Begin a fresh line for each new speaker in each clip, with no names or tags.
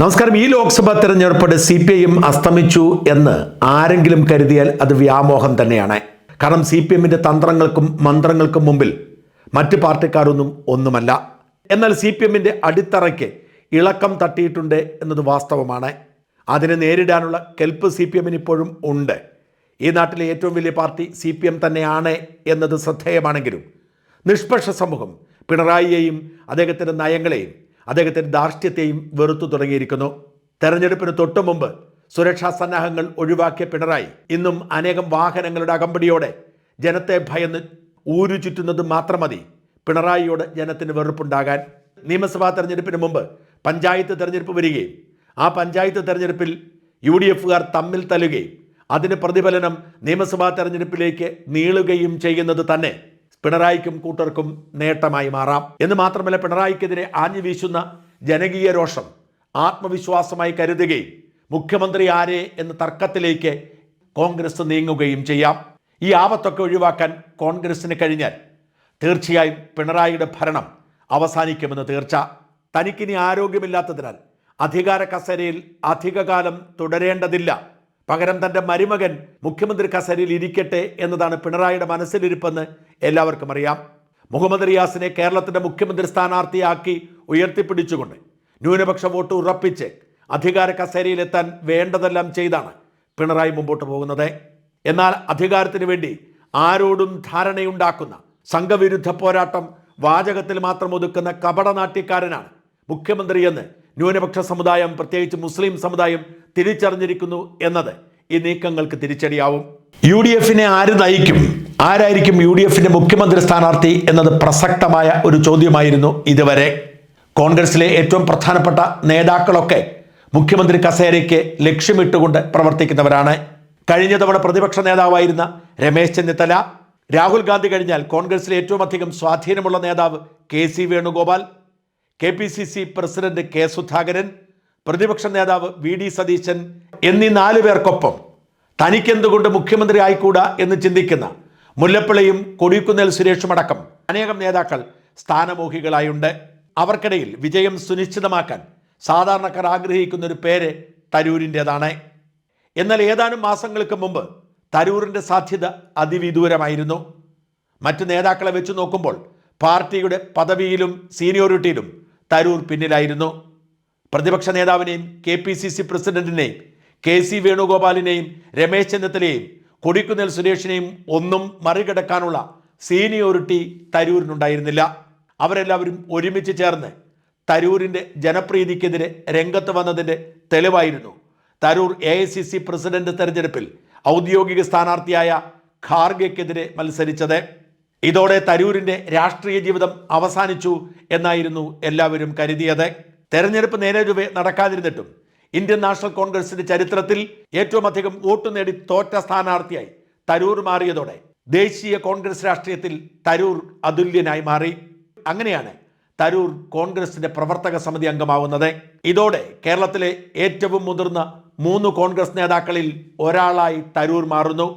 നമസ്കാരം. ഈ ലോക്സഭാ തെരഞ്ഞെടുപ്പോടെ സി പി ഐ എം അസ്തമിച്ചു എന്ന് ആരെങ്കിലും കരുതിയാൽ അത് വ്യാമോഹം തന്നെയാണ്. കാരണം സി പി എമ്മിന്റെ തന്ത്രങ്ങൾക്കും മന്ത്രങ്ങൾക്കും മുമ്പിൽ മറ്റ് പാർട്ടിക്കാരൊന്നും ഒന്നുമല്ല. എന്നാൽ സി പി എമ്മിന്റെ അടിത്തറയ്ക്ക് ഇളക്കം തട്ടിയിട്ടുണ്ട് എന്നത് വാസ്തവമാണ്. അതിനെ നേരിടാനുള്ള കെൽപ്പ് സി പി എമ്മിന് ഇപ്പോഴും ഉണ്ട്. ഈ നാട്ടിലെ ഏറ്റവും വലിയ പാർട്ടി സി പി എം തന്നെയാണ് എന്നത് ശ്രദ്ധേയമാണെങ്കിലും നിഷ്പക്ഷ സമൂഹം പിണറായിയെയും അദ്ദേഹത്തിന്റെ നയങ്ങളെയും അദ്ദേഹത്തിന്റെ ധാർഷ്ട്യത്തെയും വെറുത്തു തുടങ്ങിയിരിക്കുന്നു. തെരഞ്ഞെടുപ്പിന് തൊട്ടു മുമ്പ് സുരക്ഷാ സന്നാഹങ്ങൾ ഒഴിവാക്കിയ പിണറായി ഇന്നും അനേകം വാഹനങ്ങളുടെ അകമ്പടിയോടെ ജനത്തെ ഭയന്ന് ഊരു ചുറ്റുന്നത് മാത്രം മതി. പിണറായിയോട് ജനത്തിന് വെറുപ്പുണ്ടാകാൻ നിയമസഭാ തെരഞ്ഞെടുപ്പിന് മുമ്പ് പഞ്ചായത്ത് തെരഞ്ഞെടുപ്പ് വരികയും ആ പഞ്ചായത്ത് തെരഞ്ഞെടുപ്പിൽ യു ഡി എഫുകാർ തമ്മിൽ തല്ലുകയും അതിന് പ്രതിഫലനം നിയമസഭാ തെരഞ്ഞെടുപ്പിലേക്ക് നീളുകയും ചെയ്യുന്നത് തന്നെ പിണറായിക്കും കൂട്ടർക്കും നേട്ടമായി മാറാം. എന്ന് മാത്രമല്ല പിണറായിക്കെതിരെ ആഞ്ഞു വീശുന്ന ജനകീയ രോഷം ആത്മവിശ്വാസമായി കരുതുകയും മുഖ്യമന്ത്രി ആരെ എന്ന തർക്കത്തിലേക്ക് കോൺഗ്രസ് നീങ്ങുകയും ചെയ്യാം. ഈ ആപത്തൊക്കെ ഒഴിവാക്കാൻ കോൺഗ്രസിന് കഴിഞ്ഞാൽ തീർച്ചയായും പിണറായിയുടെ ഭരണം അവസാനിക്കുമെന്ന് തീർച്ച. തനിക്കിനി ആരോഗ്യമില്ലാത്തതിനാൽ അധികാര കസേരയിൽ അധികകാലം തുടരേണ്ടതില്ല. പകരം തന്റെ മരുമകൻ മുഖ്യമന്ത്രി കസേരയിൽ ഇരിക്കട്ടെ എന്നതാണ് പിണറായിയുടെ മനസ്സിലിരിപ്പെന്ന് എല്ലാവർക്കും അറിയാം. മുഹമ്മദ് റിയാസിനെ കേരളത്തിന്റെ മുഖ്യമന്ത്രി സ്ഥാനാർത്ഥിയാക്കി ഉയർത്തിപ്പിടിച്ചുകൊണ്ട് ന്യൂനപക്ഷ വോട്ട് ഉറപ്പിച്ച് അധികാര കസേരയിലെത്താൻ വേണ്ടതെല്ലാം ചെയ്താണ് പിണറായി മുമ്പോട്ട് പോകുന്നത്. എന്നാൽ അധികാരത്തിന് വേണ്ടി ആരോടും ധാരണയുണ്ടാക്കുന്ന സംഘവിരുദ്ധ പോരാട്ടം വാചകത്തിൽ മാത്രം ഒതുക്കുന്ന കപടനാട്യക്കാരനാണ് മുഖ്യമന്ത്രിയെന്ന് ന്യൂനപക്ഷ സമുദായം പ്രത്യേകിച്ച് മുസ്ലിം സമുദായം തിരിച്ചറിഞ്ഞിരിക്കുന്നു എന്നത് ഈ നീക്കങ്ങൾക്ക് തിരിച്ചടിയാവും. യു ഡി എഫിനെ ആര് നയിക്കും? ആരായിരിക്കും യു ഡി എഫിന്റെ മുഖ്യമന്ത്രി സ്ഥാനാർത്ഥി എന്നത് പ്രസക്തമായ ഒരു ചോദ്യമായിരുന്നു ഇതുവരെ. കോൺഗ്രസിലെ ഏറ്റവും പ്രധാനപ്പെട്ട നേതാക്കളൊക്കെ മുഖ്യമന്ത്രി കസേരയ്ക്ക് ലക്ഷ്യമിട്ടുകൊണ്ട് പ്രവർത്തിക്കുന്നവരാണ്. കഴിഞ്ഞ തവണ പ്രതിപക്ഷ നേതാവായിരുന്ന രമേശ് ചെന്നിത്തല രാഹുൽ ഗാന്ധി കഴിഞ്ഞാൽ കോൺഗ്രസിലെ ഏറ്റവും അധികം സ്വാധീനമുള്ള നേതാവ് K C Venugopal K P C C president K Sudhakaran പ്രതിപക്ഷ നേതാവ് വി ഡി സതീശൻ എന്നീ നാലു പേർക്കൊപ്പം തനിക്കെന്തുകൊണ്ട് മുഖ്യമന്ത്രി ആയിക്കൂടാ എന്ന് ചിന്തിക്കുന്ന മുല്ലപ്പള്ളിയും കൊടിക്കുന്നേൽ സുരേഷും അടക്കം അനേകം നേതാക്കൾ സ്ഥാനമോഹികളായുണ്ട്. അവർക്കിടയിൽ വിജയം സുനിശ്ചിതമാക്കാൻ സാധാരണക്കാർ ആഗ്രഹിക്കുന്ന ഒരു പേര് തരൂരിന്റെതാണ്. എന്നാൽ ഏതാനും മാസങ്ങൾക്ക് മുമ്പ് തരൂറിന്റെ സാധ്യത അതിവിദൂരമായിരുന്നു. മറ്റ് നേതാക്കളെ വെച്ച് നോക്കുമ്പോൾ പാർട്ടിയുടെ പദവിയിലും സീനിയോറിറ്റിയിലും തരൂർ പിന്നിലായിരുന്നു. പ്രതിപക്ഷ നേതാവിനെയും കെ പി സി സി പ്രസിഡന്റിനെയും കെ സി വേണുഗോപാലിനെയും രമേശ് ചെന്നിത്തലയെയും കൊടിക്കുന്നിൽ സുരേഷിനെയും ഒന്നും മറികടക്കാനുള്ള സീനിയോറിറ്റി തരൂരിനുണ്ടായിരുന്നില്ല. അവരെല്ലാവരും ഒരുമിച്ച് ചേർന്ന് തരൂരിന്റെ ജനപ്രീതിക്കെതിരെ രംഗത്ത് വന്നതിന്റെ തെളിവായിരുന്നു. Tharoor A I C C president തെരഞ്ഞെടുപ്പിൽ ഔദ്യോഗിക സ്ഥാനാർത്ഥിയായ ഖാർഗെക്കെതിരെ മത്സരിച്ചത്. ഇതോടെ തരൂരിന്റെ രാഷ്ട്രീയ ജീവിതം അവസാനിച്ചു എന്നായിരുന്നു എല്ലാവരും കരുതിയത്. തെരഞ്ഞെടുപ്പ് നേരെ നടക്കാതിരുന്നിട്ടും ഇന്ത്യൻ നാഷണൽ കോൺഗ്രസിന്റെ ചരിത്രത്തിൽ ഏറ്റവും അധികം വോട്ട് നേടി തോറ്റ സ്ഥാനാർത്ഥിയായി തരൂർ മാറിയതോടെ ദേശീയ കോൺഗ്രസ് രാഷ്ട്രീയത്തിൽ തരൂർ അതുല്യനായി മാറി. അങ്ങനെയാണ് തരൂർ കോൺഗ്രസിന്റെ പ്രവർത്തക സമിതി അംഗമാവുന്നത്. ഇതോടെ കേരളത്തിലെ ഏറ്റവും മുതിർന്ന മൂന്ന് കോൺഗ്രസ് നേതാക്കളിൽ ഒരാളായി തരൂർ മാറുന്നു.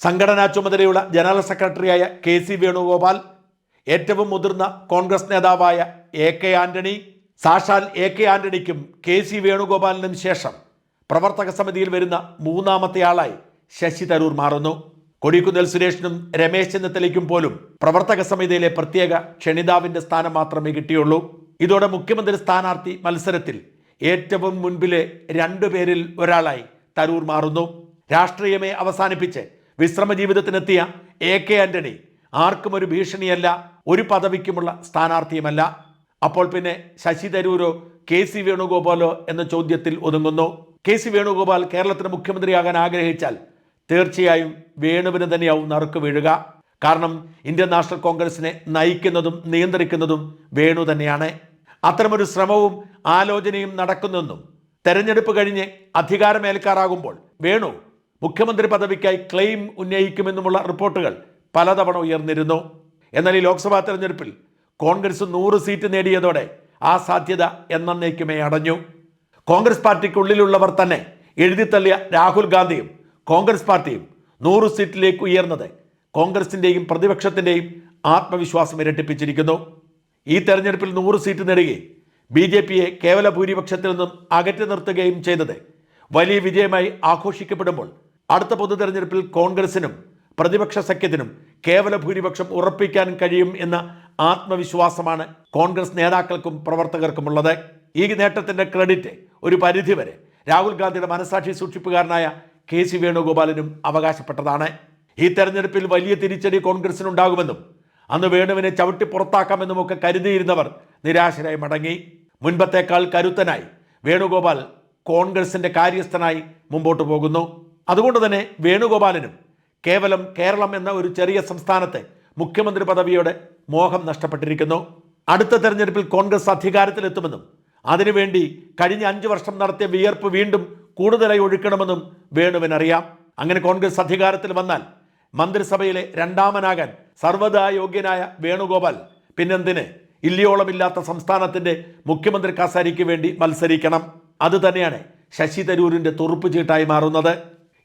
സംഘടനാ ചുമതലയുള്ള ജനറൽ സെക്രട്ടറിയായ കെ സി വേണുഗോപാൽ ഏറ്റവും മുതിർന്ന കോൺഗ്രസ് നേതാവായ എ കെ ആന്റണി സാക്ഷാൽ എ കെ ആന്റണിക്കും കെ സി വേണുഗോപാലിനും ശേഷം പ്രവർത്തക സമിതിയിൽ വരുന്ന മൂന്നാമത്തെ ആളായി ശശി തരൂർ മാറുന്നു. കൊടിക്കുന്നിൽ സുരേഷിനും രമേശ് ചെന്നിത്തലയ്ക്കും പോലും പ്രവർത്തക സമിതിയിലെ പ്രത്യേക ക്ഷണിതാവിന്റെ സ്ഥാനം മാത്രമേ കിട്ടിയുള്ളൂ. ഇതോടെ മുഖ്യമന്ത്രി സ്ഥാനാർത്ഥി മത്സരത്തിൽ ഏറ്റവും മുൻപിലെ രണ്ടുപേരിൽ ഒരാളായി തരൂർ മാറുന്നു. രാഷ്ട്രീയമേ അവസാനിപ്പിച്ച് വിശ്രമ ജീവിതത്തിനെത്തിയ എ കെ ആന്റണി ആർക്കും ഒരു ഭീഷണിയല്ല ഒരു പദവിക്കുമുള്ള സ്ഥാനാർത്ഥിയുമല്ല. അപ്പോൾ പിന്നെ ശശി തരൂരോ കെ സി വേണുഗോപാലോ എന്ന ചോദ്യത്തിൽ ഒതുങ്ങുന്നു. കെ സി വേണുഗോപാൽ കേരളത്തിന് മുഖ്യമന്ത്രിയാകാൻ ആഗ്രഹിച്ചാൽ തീർച്ചയായും വേണുവിന് തന്നെയാവും നറുക്ക് വീഴുക. കാരണം ഇന്ത്യൻ നാഷണൽ കോൺഗ്രസിനെ നയിക്കുന്നതും നിയന്ത്രിക്കുന്നതും വേണു തന്നെയാണ്. അത്തരമൊരു ശ്രമവും ആലോചനയും നടക്കുന്നെന്നും തെരഞ്ഞെടുപ്പ് കഴിഞ്ഞ് അധികാരമേൽക്കാറാകുമ്പോൾ വേണു മുഖ്യമന്ത്രി പദവിക്കായി ക്ലെയിം ഉന്നയിക്കുമെന്നുമുള്ള റിപ്പോർട്ടുകൾ പലതവണ ഉയർന്നിരുന്നു. എന്നാൽ ഈ ലോക്സഭാ തെരഞ്ഞെടുപ്പിൽ കോൺഗ്രസ് നൂറ് സീറ്റ് നേടിയതോടെ ആ സാധ്യത എന്നേക്കുമേ അടഞ്ഞു. കോൺഗ്രസ് പാർട്ടിക്കുള്ളിലുള്ളവർ തന്നെ എഴുതിത്തള്ളിയ രാഹുൽ ഗാന്ധിയും കോൺഗ്രസ് പാർട്ടിയും നൂറ് സീറ്റിലേക്ക് ഉയർന്നത് കോൺഗ്രസിന്റെയും പ്രതിപക്ഷത്തിന്റെയും ആത്മവിശ്വാസം ഇരട്ടിപ്പിച്ചിരിക്കുന്നു. ഈ തെരഞ്ഞെടുപ്പിൽ നൂറ് സീറ്റ് നേടുകയും ബി ജെ പിയെ കേവല ഭൂരിപക്ഷത്തിൽ നിന്നും അകറ്റി നിർത്തുകയും ചെയ്തത് വലിയ വിജയമായി ആഘോഷിക്കപ്പെടുമ്പോൾ അടുത്ത പൊതു തെരഞ്ഞെടുപ്പിൽ കോൺഗ്രസിനും പ്രതിപക്ഷ സഖ്യത്തിനും കേവല ഭൂരിപക്ഷം ഉറപ്പിക്കാൻ കഴിയും എന്ന ആത്മവിശ്വാസമാണ് കോൺഗ്രസ് നേതാക്കൾക്കും പ്രവർത്തകർക്കുമുള്ളത്. ഈ നേട്ടത്തിന്റെ ക്രെഡിറ്റ് ഒരു പരിധിവരെ രാഹുൽ ഗാന്ധിയുടെ മനസാക്ഷി സൂക്ഷിപ്പുകാരനായ കെ സി വേണുഗോപാലിനും അവകാശപ്പെട്ടതാണ്. ഈ തെരഞ്ഞെടുപ്പിൽ വലിയ തിരിച്ചടി കോൺഗ്രസിനുണ്ടാകുമെന്നും അന്ന് വേണുവിനെ ചവിട്ടി പുറത്താക്കാമെന്നും ഒക്കെ കരുതിയിരുന്നവർ നിരാശരായി മടങ്ങി. മുൻപത്തേക്കാൾ കരുത്തനായി വേണുഗോപാൽ കോൺഗ്രസിന്റെ കാര്യസ്ഥനായി മുമ്പോട്ട് പോകുന്നു. അതുകൊണ്ട് തന്നെ വേണുഗോപാലിനും കേവലം കേരളം എന്ന ഒരു ചെറിയ സംസ്ഥാനത്തെ മുഖ്യമന്ത്രി പദവിയുടെ മോഹം നഷ്ടപ്പെട്ടിരിക്കുന്നു. അടുത്ത തെരഞ്ഞെടുപ്പിൽ കോൺഗ്രസ് അധികാരത്തിലെത്തുമെന്നും അതിനുവേണ്ടി കഴിഞ്ഞ അഞ്ച് വർഷം നടത്തിയ വിയർപ്പ് വീണ്ടും കൂടുതലായി ഒഴുക്കണമെന്നും വേണുവിനറിയാം. അങ്ങനെ കോൺഗ്രസ് അധികാരത്തിൽ വന്നാൽ മന്ത്രിസഭയിലെ രണ്ടാമനാകാൻ സർവതാ യോഗ്യനായ വേണുഗോപാൽ പിന്നെന്തിന്? ഇല്ലിയോളമില്ലാത്ത സംസ്ഥാനത്തിന്റെ മുഖ്യമന്ത്രി കസാരിക്ക് വേണ്ടി മത്സരിക്കണം. അത് തന്നെയാണ് ശശി തരൂരിന്റെ തുറുപ്പ് ചീട്ടായി മാറുന്നത്.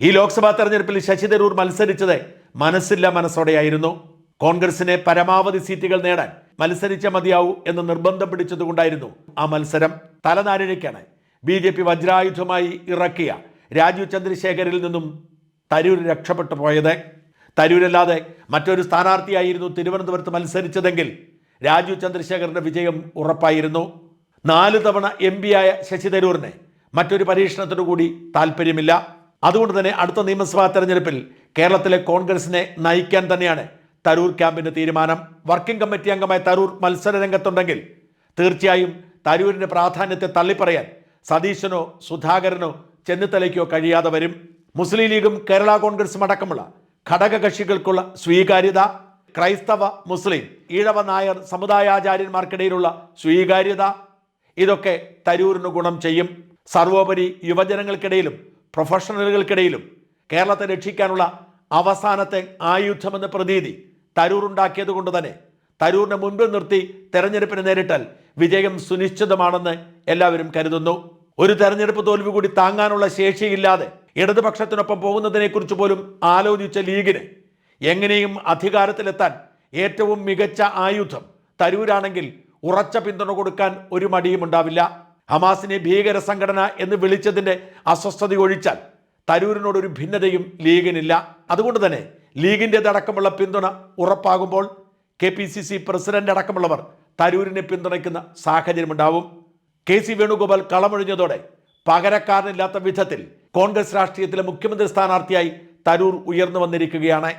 ഈ ലോക്സഭാ തെരഞ്ഞെടുപ്പിൽ ശശി തരൂർ മത്സരിച്ചത് മനസ്സില്ല മനസ്സോടെയായിരുന്നു. കോൺഗ്രസിനെ പരമാവധി സീറ്റുകൾ നേടാൻ മത്സരിച്ച മതിയാവൂ എന്ന് നിർബന്ധം പിടിച്ചതുകൊണ്ടായിരുന്നു ആ മത്സരം തലനാരിഴയ്ക്കാണ്. ബി ജെ പി വജ്രായുധമായി ഇറക്കിയ രാജീവ് ചന്ദ്രശേഖരിൽ നിന്നും തരൂർ രക്ഷപ്പെട്ടു പോയത്. തരൂരല്ലാതെ മറ്റൊരു സ്ഥാനാർത്ഥിയായിരുന്നു തിരുവനന്തപുരത്ത് മത്സരിച്ചതെങ്കിൽ രാജീവ് ചന്ദ്രശേഖറിന്റെ വിജയം ഉറപ്പായിരുന്നു. നാല് തവണ എം ആയ ശശി തരൂറിന് മറ്റൊരു പരീക്ഷണത്തിനു കൂടി താല്പര്യമില്ല അതുകൊണ്ട് തന്നെ അടുത്ത നിയമസഭാ തെരഞ്ഞെടുപ്പിൽ കേരളത്തിലെ കോൺഗ്രസിനെ നയിക്കാൻ തന്നെയാണ് തരൂർ ക്യാമ്പിന്റെ തീരുമാനം. വർക്കിംഗ് കമ്മിറ്റി അംഗമായ തരൂർ മത്സര രംഗത്തുണ്ടെങ്കിൽ തീർച്ചയായും തരൂരിന്റെ പ്രാധാന്യത്തെ തള്ളിപ്പറയാൻ സതീശനോ സുധാകരനോ ചെന്നിത്തലയ്ക്കോ കഴിയാതെ വരും. മുസ്ലിം ലീഗും കേരള കോൺഗ്രസും അടക്കമുള്ള ഘടകകക്ഷികൾക്കുള്ള സ്വീകാര്യത ക്രൈസ്തവ മുസ്ലിം ഈഴവ നായർ സമുദായാചാര്യന്മാർക്കിടയിലുള്ള സ്വീകാര്യത ഇതൊക്കെ തരൂരിന് ഗുണം ചെയ്യും. സർവോപരി യുവജനങ്ങൾക്കിടയിലും പ്രൊഫഷണലുകൾക്കിടയിലും കേരളത്തെ രക്ഷിക്കാനുള്ള അവസാനത്തെ ആയുധമെന്ന പ്രതീതി തരൂർ ഉണ്ടാക്കിയത് കൊണ്ട് തന്നെ തരൂറിനെ മുൻപിൽ നിർത്തി തെരഞ്ഞെടുപ്പിന് നേരിട്ടാൽ വിജയം സുനിശ്ചിതമാണെന്ന് എല്ലാവരും കരുതുന്നു. ഒരു തെരഞ്ഞെടുപ്പ് തോൽവി കൂടി താങ്ങാനുള്ള ശേഷിയില്ലാതെ ഇടതുപക്ഷത്തിനൊപ്പം പോകുന്നതിനെക്കുറിച്ച് പോലും ആലോചിച്ച ലീഗിന് എങ്ങനെയും അധികാരത്തിലെത്താൻ ഏറ്റവും മികച്ച ആയുധം തരൂരാണെങ്കിൽ ഉറച്ച പിന്തുണ കൊടുക്കാൻ ഒരു മടിയും ഉണ്ടാവില്ല. ഹമാസിനെ ഭീകര സംഘടന എന്ന് വിളിച്ചതിന്റെ അസ്വസ്ഥത ഒഴിച്ചാൽ തരൂരിനോടൊരു ഭിന്നതയും ലീഗിനില്ല. അതുകൊണ്ട് തന്നെ ലീഗിന്റെതടക്കമുള്ള പിന്തുണ ഉറപ്പാകുമ്പോൾ K P C C president അടക്കമുള്ളവർ തരൂരിനെ പിന്തുണയ്ക്കുന്ന സാഹചര്യമുണ്ടാവും. കെ സി വേണുഗോപാൽ കളമൊഴിഞ്ഞതോടെ പകരക്കാരനില്ലാത്ത വിധത്തിൽ കോൺഗ്രസ് രാഷ്ട്രീയത്തിലെ മുഖ്യമന്ത്രി സ്ഥാനാർത്ഥിയായി തരൂർ ഉയർന്നു വന്നിരിക്കുകയാണ്.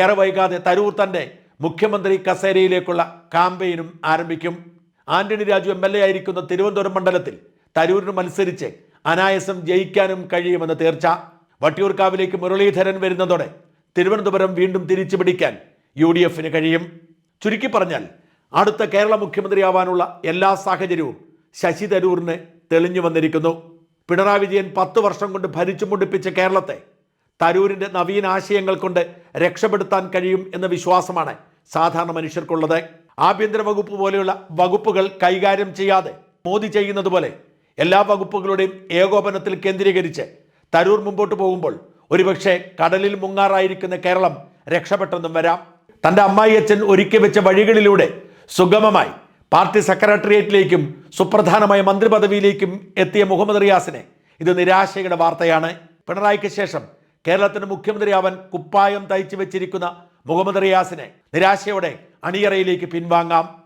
ഏറെ വൈകാതെ തരൂർ തന്റെ മുഖ്യമന്ത്രി കസേരയിലേക്കുള്ള കാമ്പയിനും ആരംഭിക്കും. Antony Raju M L A ആയിരിക്കുന്ന തിരുവനന്തപുരം മണ്ഡലത്തിൽ തരൂരിന് മത്സരിച്ച് അനായാസം ജയിക്കാനും കഴിയുമെന്ന് തീർച്ച. വട്ടിയൂർക്കാവിലേക്ക് മുരളീധരൻ വരുന്നതോടെ തിരുവനന്തപുരം വീണ്ടും തിരിച്ചു പിടിക്കാൻ യു ഡി എഫിന് കഴിയും. ചുരുക്കി പറഞ്ഞാൽ അടുത്ത കേരള മുഖ്യമന്ത്രിയാവാനുള്ള എല്ലാ സാഹചര്യവും ശശി തരൂരിന് തെളിഞ്ഞു വന്നിരിക്കുന്നു. പിണറായി വിജയൻ പത്ത് വർഷം കൊണ്ട് ഭരിച്ചു മുടിപ്പിച്ച കേരളത്തെ തരൂരിന്റെ നവീന ആശയങ്ങൾ കൊണ്ട് രക്ഷപ്പെടുത്താൻ കഴിയും എന്ന വിശ്വാസമാണ് സാധാരണ മനുഷ്യർക്കുള്ളത്. ആഭ്യന്തര വകുപ്പ് പോലെയുള്ള വകുപ്പുകൾ കൈകാര്യം ചെയ്യാതെ മോദി ചെയ്യുന്നത് പോലെ എല്ലാ വകുപ്പുകളുടെയും ഏകോപനത്തിൽ കേന്ദ്രീകരിച്ച് തരൂർ മുമ്പോട്ട് പോകുമ്പോൾ ഒരുപക്ഷെ കടലിൽ മുങ്ങാറായിരിക്കുന്ന കേരളം രക്ഷപ്പെട്ടെന്നും വരാം. തന്റെ അമ്മായി അച്ഛൻ ഒരുക്കി വെച്ച വഴികളിലൂടെ സുഗമമായി പാർട്ടി സെക്രട്ടേറിയറ്റിലേക്കും സുപ്രധാനമായ മന്ത്രിപദവിയിലേക്കും എത്തിയ മുഹമ്മദ് റിയാസിനെ ഇത് നിരാശയുടെ വാർത്തയാണ്. പിണറായിക്ക് ശേഷം കേരളത്തിന് മുഖ്യമന്ത്രിയാവാൻ കുപ്പായം തയ്ച്ചു വെച്ചിരിക്കുന്ന മുഹമ്മദ് റിയാസിനെ നിരാശയോടെ അണിയറയിലേക്ക് പിൻവാങ്ങാം.